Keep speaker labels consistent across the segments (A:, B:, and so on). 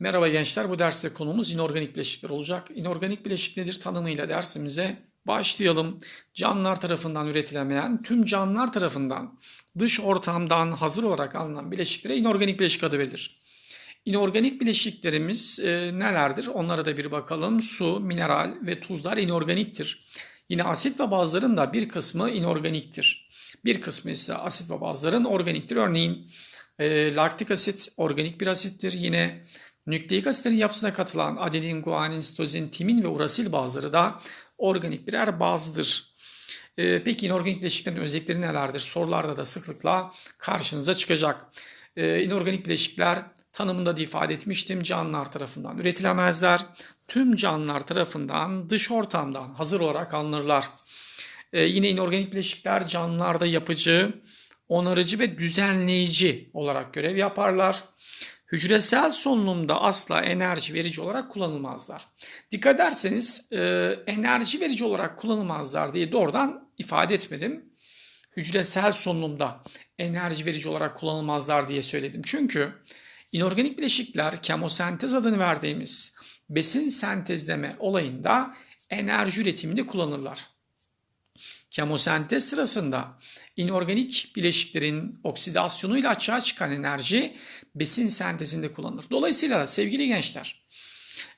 A: Merhaba gençler, bu derste konumuz inorganik bileşikler olacak. İnorganik bileşik nedir tanımıyla dersimize başlayalım. Canlılar tarafından üretilemeyen, tüm canlılar tarafından dış ortamdan hazır olarak alınan bileşiklere inorganik bileşik adı verilir. İnorganik bileşiklerimiz e, nelerdir? Onlara da bir bakalım. Su, mineral ve tuzlar inorganiktir. Yine asit ve bazların da bir kısmı inorganiktir. Bir kısmı ise asit ve bazların organiktir. Örneğin e, laktik asit organik bir asittir. Yine nükleik asitlerin yapısına katılan adenin, guanin, sitozin, timin ve urasil bazları da organik birer bazıdır. E, peki inorganik bileşiklerin özellikleri nelerdir? Sorularda da sıklıkla karşınıza çıkacak. E, inorganik bileşikler tanımında da ifade etmiştim. Canlılar tarafından üretilemezler. Tüm canlılar tarafından dış ortamdan hazır olarak alınırlar. Ee, yine inorganik bileşikler canlılarda yapıcı, onarıcı ve düzenleyici olarak görev yaparlar. Hücresel solunumda asla enerji verici olarak kullanılmazlar. Dikkat ederseniz e, enerji verici olarak kullanılmazlar diye doğrudan ifade etmedim. Hücresel solunumda enerji verici olarak kullanılmazlar diye söyledim. Çünkü inorganik bileşikler kemosentez adını verdiğimiz besin sentezleme olayında enerji üretiminde kullanırlar. Kemosentez sırasında inorganik bileşiklerin oksidasyonuyla açığa çıkan enerji besin sentezinde kullanılır. Dolayısıyla sevgili gençler,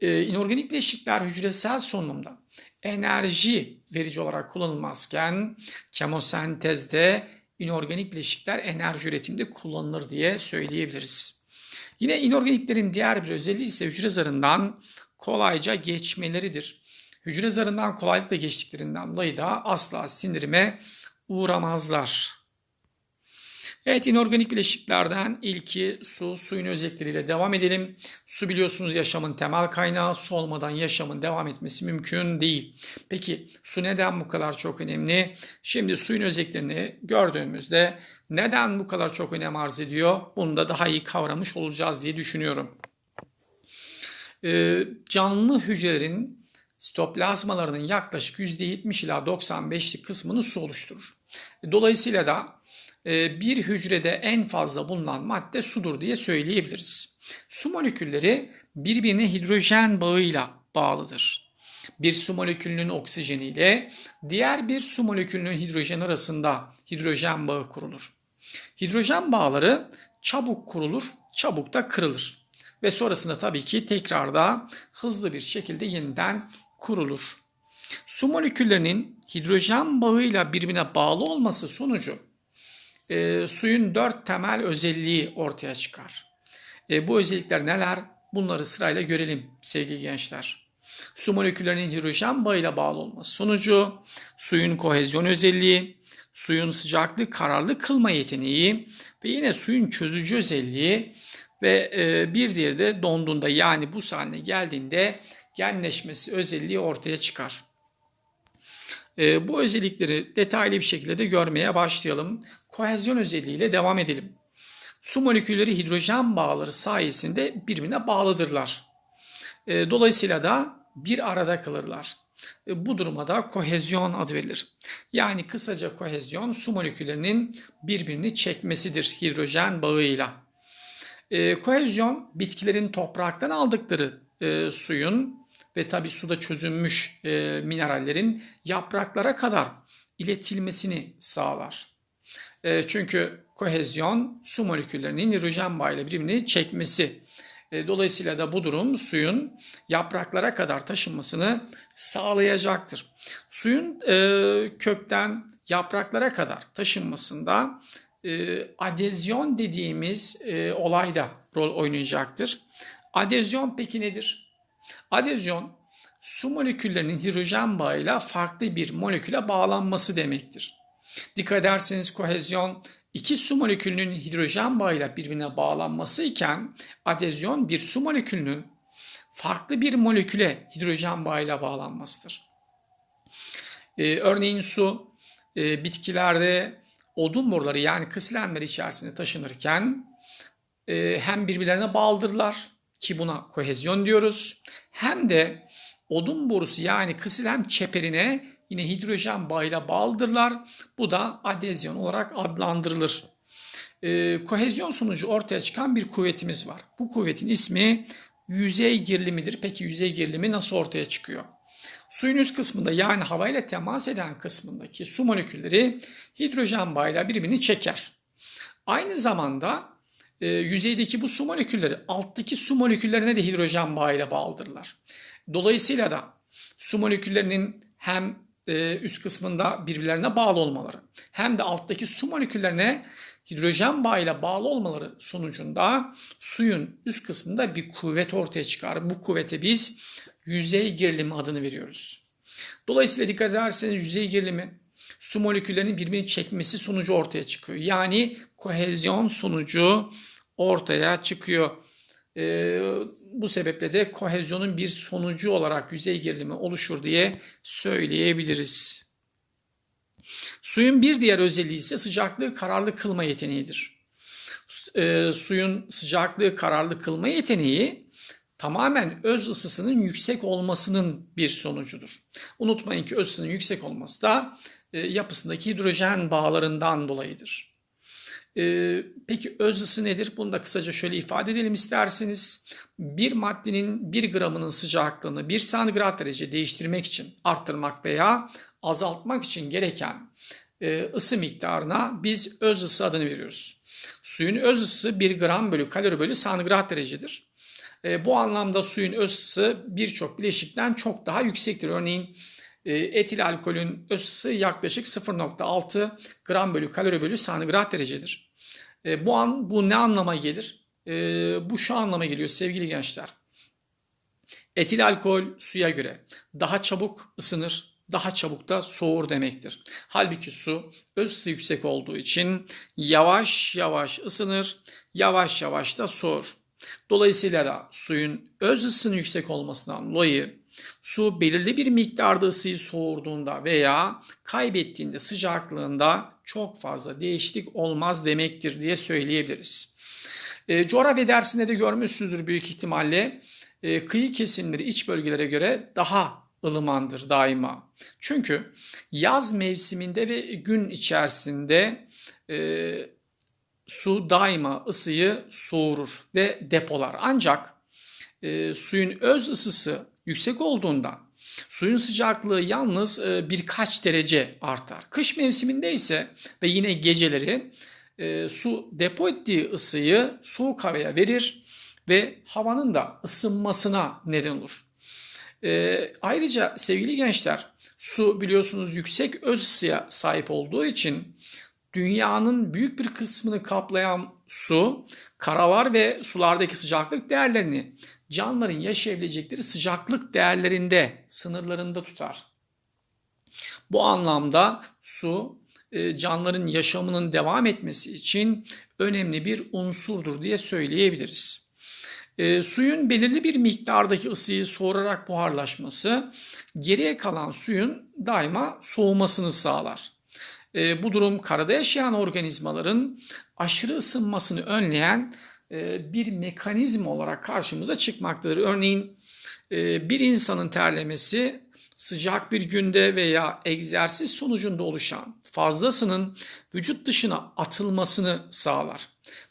A: e, inorganik bileşikler hücresel solunumda enerji verici olarak kullanılmazken kemosentezde inorganik bileşikler enerji üretiminde kullanılır diye söyleyebiliriz. Yine inorganiklerin diğer bir özelliği ise hücre zarından kolayca geçmeleridir. Hücre zarından kolaylıkla geçtiklerinden dolayı da asla sindirime uğramazlar. Evet inorganik bileşiklerden ilki su, suyun özellikleriyle devam edelim. Su biliyorsunuz yaşamın temel kaynağı. Su olmadan yaşamın devam etmesi mümkün değil. Peki su neden bu kadar çok önemli? Şimdi suyun özelliklerini gördüğümüzde neden bu kadar çok önem arz ediyor? Bunu da daha iyi kavramış olacağız diye düşünüyorum. Ee, canlı hücrelerin sitoplazmalarının yaklaşık %70 ila 95'lik kısmını su oluşturur. Dolayısıyla da e, bir hücrede en fazla bulunan madde sudur diye söyleyebiliriz. Su molekülleri birbirine hidrojen bağıyla bağlıdır. Bir su molekülünün oksijeni ile diğer bir su molekülünün hidrojen arasında hidrojen bağı kurulur. Hidrojen bağları çabuk kurulur, çabuk da kırılır. Ve sonrasında tabii ki tekrar da hızlı bir şekilde yeniden kurulur. Su moleküllerinin hidrojen bağıyla birbirine bağlı olması sonucu e, suyun dört temel özelliği ortaya çıkar. E, bu özellikler neler? Bunları sırayla görelim sevgili gençler. Su moleküllerinin hidrojen bağıyla bağlı olması sonucu suyun kohezyon özelliği, suyun sıcaklık kararlı kılma yeteneği ve yine suyun çözücü özelliği ve e, bir diğeri de donduğunda yani bu haline geldiğinde genleşmesi özelliği ortaya çıkar. E, bu özellikleri detaylı bir şekilde de görmeye başlayalım. Kohezyon özelliğiyle devam edelim. Su molekülleri hidrojen bağları sayesinde birbirine bağlıdırlar. E, dolayısıyla da bir arada kalırlar. Bu duruma da kohezyon adı verilir. Yani kısaca kohezyon su moleküllerinin birbirini çekmesidir hidrojen bağıyla. E, kohezyon bitkilerin topraktan aldıkları e, suyun ve tabi suda çözünmüş e, minerallerin yapraklara kadar iletilmesini sağlar. E, çünkü kohezyon su moleküllerinin hidrojen bağıyla birbirini çekmesi. E, dolayısıyla da bu durum suyun yapraklara kadar taşınmasını sağlayacaktır. Suyun e, kökten yapraklara kadar taşınmasında e, adezyon dediğimiz e, olay da rol oynayacaktır. Adezyon peki nedir? Adezyon su moleküllerinin hidrojen bağıyla farklı bir moleküle bağlanması demektir. Dikkat ederseniz kohezyon iki su molekülünün hidrojen bağıyla birbirine bağlanması iken adezyon bir su molekülünün farklı bir moleküle hidrojen bağıyla bağlanmasıdır. Ee, örneğin su e, bitkilerde odun boruları yani kısilenler içerisinde taşınırken e, hem birbirlerine bağlıdırlar ki buna kohezyon diyoruz. Hem de odun borusu yani kısilen çeperine yine hidrojen bağıyla bağlıdırlar. Bu da adezyon olarak adlandırılır. E, kohezyon sonucu ortaya çıkan bir kuvvetimiz var. Bu kuvvetin ismi yüzey gerilimidir. Peki yüzey gerilimi nasıl ortaya çıkıyor? Suyun üst kısmında yani havayla temas eden kısmındaki su molekülleri hidrojen bağıyla birbirini çeker. Aynı zamanda e, yüzeydeki bu su molekülleri alttaki su moleküllerine de hidrojen bağıyla bağlıdırlar. Dolayısıyla da su moleküllerinin hem e, üst kısmında birbirlerine bağlı olmaları hem de alttaki su moleküllerine hidrojen bağıyla bağlı olmaları sonucunda suyun üst kısmında bir kuvvet ortaya çıkar. Bu kuvvete biz yüzey gerilimi adını veriyoruz. Dolayısıyla dikkat ederseniz yüzey gerilimi su moleküllerinin birbirini çekmesi sonucu ortaya çıkıyor. Yani kohezyon sonucu ortaya çıkıyor. Ee, bu sebeple de kohezyonun bir sonucu olarak yüzey gerilimi oluşur diye söyleyebiliriz. Suyun bir diğer özelliği ise sıcaklığı kararlı kılma yeteneğidir. E, suyun sıcaklığı kararlı kılma yeteneği tamamen öz ısısının yüksek olmasının bir sonucudur. Unutmayın ki öz ısının yüksek olması da e, yapısındaki hidrojen bağlarından dolayıdır. E, peki öz ısı nedir? Bunu da kısaca şöyle ifade edelim isterseniz. Bir maddenin bir gramının sıcaklığını bir santigrat derece değiştirmek için arttırmak veya azaltmak için gereken e, ısı miktarına biz öz ısı adını veriyoruz. Suyun öz ısısı 1 gram bölü kalori bölü santigrat derecedir. E, bu anlamda suyun öz ısısı birçok bileşikten çok daha yüksektir. Örneğin e, etil alkolün öz ısısı yaklaşık 0.6 gram bölü kalori bölü santigrat derecedir. E, bu an bu ne anlama gelir? E, bu şu anlama geliyor sevgili gençler. Etil alkol suya göre daha çabuk ısınır, daha çabuk da soğur demektir. Halbuki su öz ısı yüksek olduğu için yavaş yavaş ısınır, yavaş yavaş da soğur. Dolayısıyla da suyun öz ısının yüksek olmasından dolayı su belirli bir miktarda ısıyı soğurduğunda veya kaybettiğinde sıcaklığında çok fazla değişiklik olmaz demektir diye söyleyebiliriz. E, coğrafya dersinde de görmüşsünüzdür büyük ihtimalle e, kıyı kesimleri iç bölgelere göre daha ılımandır daima. Çünkü yaz mevsiminde ve gün içerisinde e, su daima ısıyı soğurur ve depolar. Ancak e, suyun öz ısısı yüksek olduğundan suyun sıcaklığı yalnız e, birkaç derece artar. Kış mevsiminde ise ve yine geceleri e, su depo ettiği ısıyı soğuk havaya verir ve havanın da ısınmasına neden olur. E, ayrıca sevgili gençler su biliyorsunuz yüksek öz ısıya sahip olduğu için dünyanın büyük bir kısmını kaplayan su karalar ve sulardaki sıcaklık değerlerini canlıların yaşayabilecekleri sıcaklık değerlerinde sınırlarında tutar. Bu anlamda su e, canlıların yaşamının devam etmesi için önemli bir unsurdur diye söyleyebiliriz. E, suyun belirli bir miktardaki ısıyı soğurarak buharlaşması geriye kalan suyun daima soğumasını sağlar. E, bu durum karada yaşayan organizmaların aşırı ısınmasını önleyen e, bir mekanizma olarak karşımıza çıkmaktadır. Örneğin e, bir insanın terlemesi sıcak bir günde veya egzersiz sonucunda oluşan fazlasının vücut dışına atılmasını sağlar.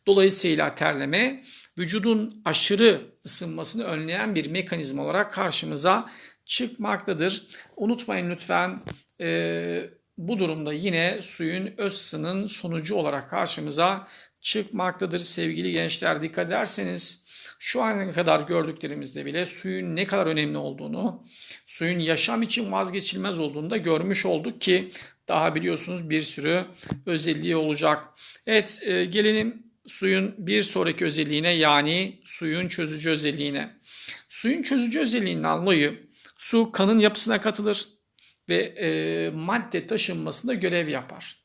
A: Dolayısıyla terleme vücudun aşırı ısınmasını önleyen bir mekanizma olarak karşımıza çıkmaktadır. Unutmayın lütfen e, bu durumda yine suyun öz ısının sonucu olarak karşımıza çıkmaktadır sevgili gençler. Dikkat ederseniz şu ana kadar gördüklerimizde bile suyun ne kadar önemli olduğunu, suyun yaşam için vazgeçilmez olduğunu da görmüş olduk ki daha biliyorsunuz bir sürü özelliği olacak. Evet e, gelelim suyun bir sonraki özelliğine yani suyun çözücü özelliğine. Suyun çözücü özelliğinden dolayı su kanın yapısına katılır ve e, madde taşınmasında görev yapar.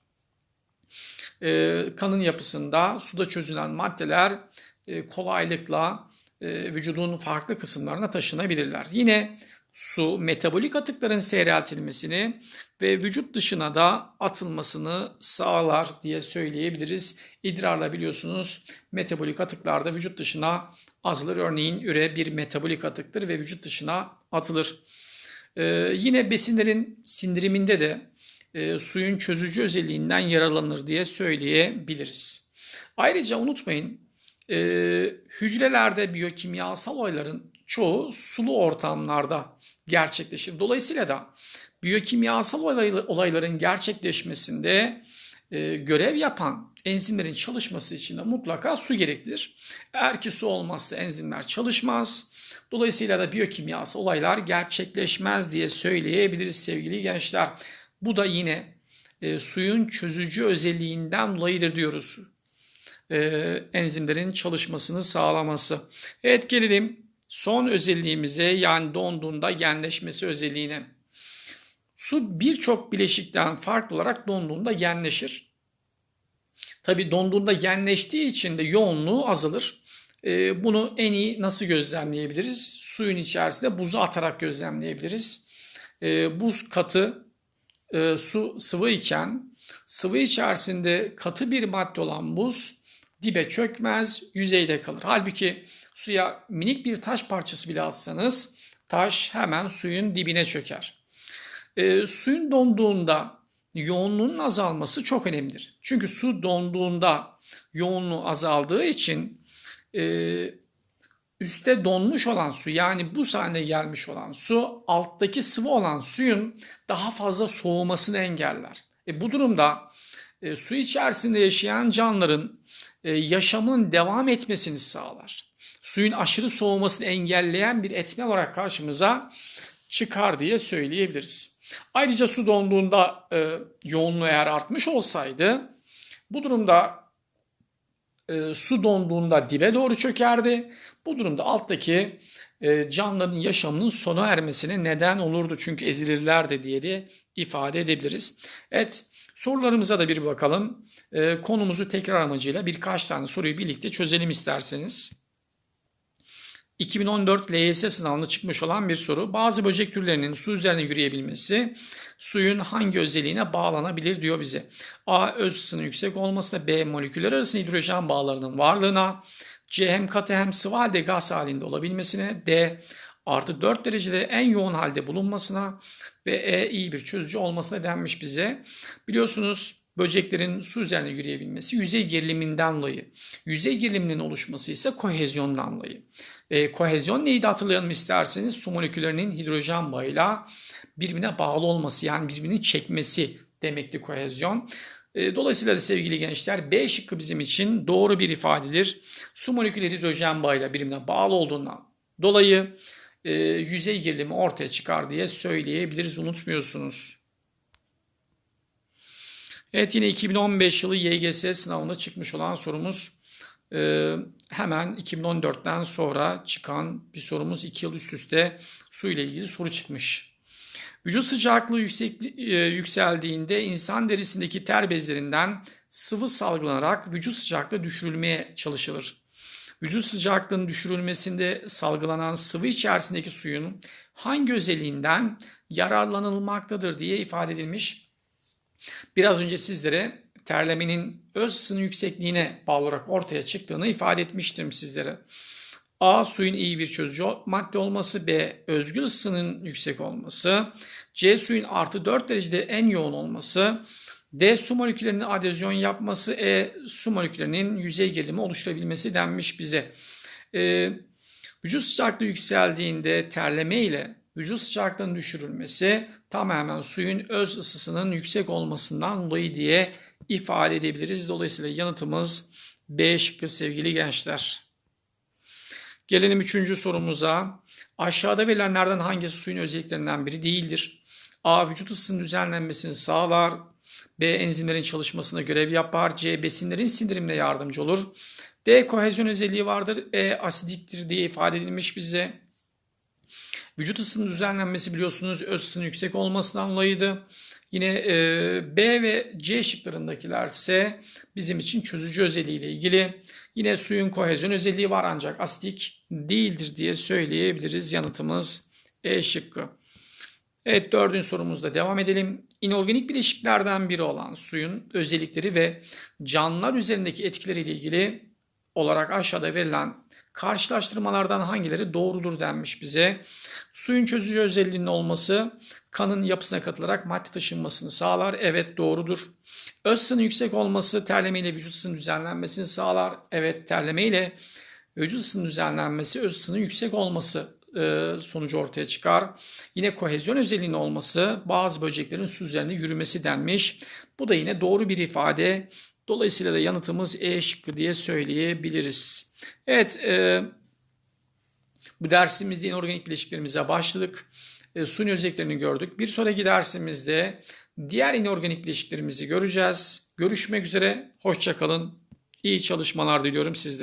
A: E, kanın yapısında suda çözülen maddeler e, kolaylıkla e, vücudun farklı kısımlarına taşınabilirler. Yine su metabolik atıkların seyreltilmesini ve vücut dışına da atılmasını sağlar diye söyleyebiliriz. İdrarla biliyorsunuz metabolik atıklar da vücut dışına atılır. Örneğin üre bir metabolik atıktır ve vücut dışına atılır. Ee, yine besinlerin sindiriminde de e, suyun çözücü özelliğinden yararlanır diye söyleyebiliriz. Ayrıca unutmayın e, hücrelerde biyokimyasal olayların çoğu sulu ortamlarda gerçekleşir. Dolayısıyla da biyokimyasal olay- olayların gerçekleşmesinde e, görev yapan enzimlerin çalışması için de mutlaka su gereklidir. Eğer ki su olmazsa enzimler çalışmaz. Dolayısıyla da biyokimyasal olaylar gerçekleşmez diye söyleyebiliriz sevgili gençler. Bu da yine e, suyun çözücü özelliğinden dolayıdır diyoruz. E, enzimlerin çalışmasını sağlaması. Evet gelelim son özelliğimize yani donduğunda genleşmesi özelliğine. Su birçok bileşikten farklı olarak donduğunda genleşir. Tabi donduğunda genleştiği için de yoğunluğu azalır. E, bunu en iyi nasıl gözlemleyebiliriz? Suyun içerisinde buzu atarak gözlemleyebiliriz. E, buz katı e, su sıvı iken sıvı içerisinde katı bir madde olan buz dibe çökmez, yüzeyde kalır. Halbuki suya minik bir taş parçası bile atsanız taş hemen suyun dibine çöker. E, suyun donduğunda yoğunluğun azalması çok önemlidir. Çünkü su donduğunda yoğunluğu azaldığı için e, üstte donmuş olan su yani bu haline gelmiş olan su alttaki sıvı olan suyun daha fazla soğumasını engeller. E, bu durumda e, su içerisinde yaşayan canlıların e, yaşamın devam etmesini sağlar. Suyun aşırı soğumasını engelleyen bir etmen olarak karşımıza çıkar diye söyleyebiliriz. Ayrıca su donduğunda e, yoğunluğu eğer artmış olsaydı bu durumda e, su donduğunda dibe doğru çökerdi. Bu durumda alttaki e, canlıların yaşamının sona ermesine neden olurdu. Çünkü ezilirlerdi diye de ifade edebiliriz. Evet sorularımıza da bir bakalım. E, konumuzu tekrar amacıyla birkaç tane soruyu birlikte çözelim isterseniz. 2014 LYS sınavında çıkmış olan bir soru. Bazı böcek türlerinin su üzerine yürüyebilmesi suyun hangi özelliğine bağlanabilir diyor bize. A. Öz ısının yüksek olmasına, B. Moleküller arası hidrojen bağlarının varlığına, C. Hem katı hem sıvı halde gaz halinde olabilmesine, D. Artı 4 derecede en yoğun halde bulunmasına ve E. iyi bir çözücü olmasına denmiş bize. Biliyorsunuz böceklerin su üzerine yürüyebilmesi yüzey geriliminden dolayı. Yüzey geriliminin oluşması ise kohezyondan dolayı. E, kohezyon neydi hatırlayalım isterseniz su moleküllerinin hidrojen bağıyla birbirine bağlı olması yani birbirini çekmesi demekti kohezyon. E, dolayısıyla da sevgili gençler B şıkkı bizim için doğru bir ifadedir. Su molekülleri hidrojen bağıyla birbirine bağlı olduğundan dolayı e, yüzey gerilimi ortaya çıkar diye söyleyebiliriz unutmuyorsunuz. Evet yine 2015 yılı YGS sınavında çıkmış olan sorumuz ee, hemen 2014'ten sonra çıkan bir sorumuz 2 yıl üst üste su ile ilgili soru çıkmış. Vücut sıcaklığı yüksek, e, yükseldiğinde insan derisindeki ter bezlerinden sıvı salgılanarak vücut sıcaklığı düşürülmeye çalışılır. Vücut sıcaklığının düşürülmesinde salgılanan sıvı içerisindeki suyun hangi özelliğinden yararlanılmaktadır diye ifade edilmiş. Biraz önce sizlere terlemenin öz ısının yüksekliğine bağlı olarak ortaya çıktığını ifade etmiştim sizlere. A. Suyun iyi bir çözücü madde olması. B. Özgül ısının yüksek olması. C. Suyun artı 4 derecede en yoğun olması. D. Su moleküllerinin adezyon yapması. E. Su moleküllerinin yüzey gerilimi oluşturabilmesi denmiş bize. E, vücut sıcaklığı yükseldiğinde terleme ile vücut sıcaklığının düşürülmesi tamamen suyun öz ısısının yüksek olmasından dolayı diye ifade edebiliriz. Dolayısıyla yanıtımız B şıkkı sevgili gençler. Gelelim üçüncü sorumuza. Aşağıda verilenlerden hangisi suyun özelliklerinden biri değildir? A. Vücut ısısının düzenlenmesini sağlar. B. Enzimlerin çalışmasına görev yapar. C. Besinlerin sindirimine yardımcı olur. D. Kohezyon özelliği vardır. E. Asidiktir diye ifade edilmiş bize. Vücut ısısının düzenlenmesi biliyorsunuz öz ısının yüksek olmasından dolayıydı. Yine e, B ve C şıklarındakiler ise bizim için çözücü özelliği ile ilgili. Yine suyun kohezyon özelliği var ancak asitik değildir diye söyleyebiliriz. Yanıtımız E şıkkı. Evet dördüncü sorumuzda devam edelim. İnorganik bileşiklerden biri olan suyun özellikleri ve canlılar üzerindeki etkileriyle ilgili olarak aşağıda verilen Karşılaştırmalardan hangileri doğrudur denmiş bize. Suyun çözücü özelliğinin olması kanın yapısına katılarak madde taşınmasını sağlar. Evet doğrudur. Öz ısının yüksek olması terleme ile vücut ısının düzenlenmesini sağlar. Evet terleme ile vücut ısının düzenlenmesi öz ısının yüksek olması e, sonucu ortaya çıkar. Yine kohezyon özelliğinin olması bazı böceklerin su üzerinde yürümesi denmiş. Bu da yine doğru bir ifade. Dolayısıyla da yanıtımız E şıkkı diye söyleyebiliriz. Evet, e, bu dersimizde inorganik bileşiklerimize başladık. E, suni özelliklerini gördük. Bir sonraki dersimizde diğer inorganik bileşiklerimizi göreceğiz. Görüşmek üzere, hoşçakalın. İyi çalışmalar diliyorum sizlere.